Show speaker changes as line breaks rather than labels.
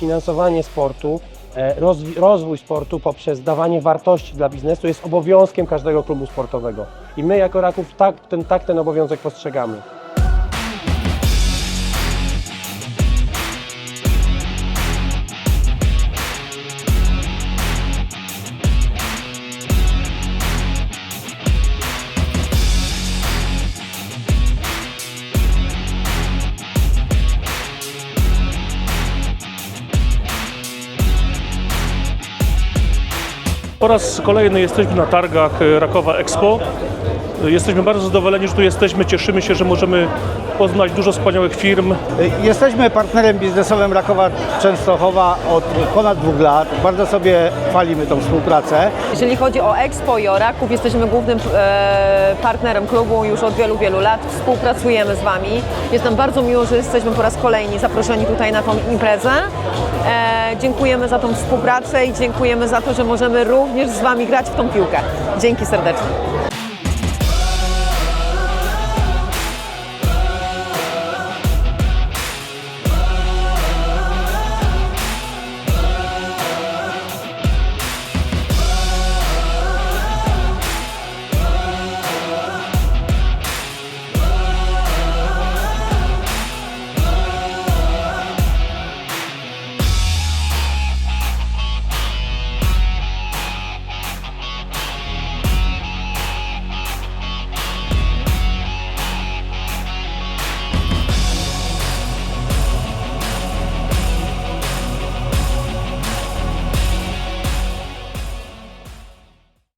finansowanie sportu, e, rozwój sportu poprzez dawanie wartości dla biznesu jest obowiązkiem każdego klubu sportowego. I my jako Raków tak ten, tak ten obowiązek postrzegamy.
Po raz kolejny jesteśmy na targach e, Rakowa Expo. Jesteśmy bardzo zadowoleni, że tu jesteśmy. Cieszymy się, że możemy poznać dużo wspaniałych firm.
Jesteśmy partnerem biznesowym Rakowa Częstochowa od ponad dwóch lat. Bardzo sobie chwalimy tą współpracę.
Jeżeli chodzi o Expo i o Raków, jesteśmy głównym e, partnerem klubu już od wielu, wielu lat. Współpracujemy z Wami. Jest nam bardzo miło, że jesteśmy po raz kolejny zaproszeni tutaj na tą imprezę. E, dziękujemy za tą współpracę i dziękujemy za to, że możemy również z Wami grać w tą piłkę. Dzięki serdecznie.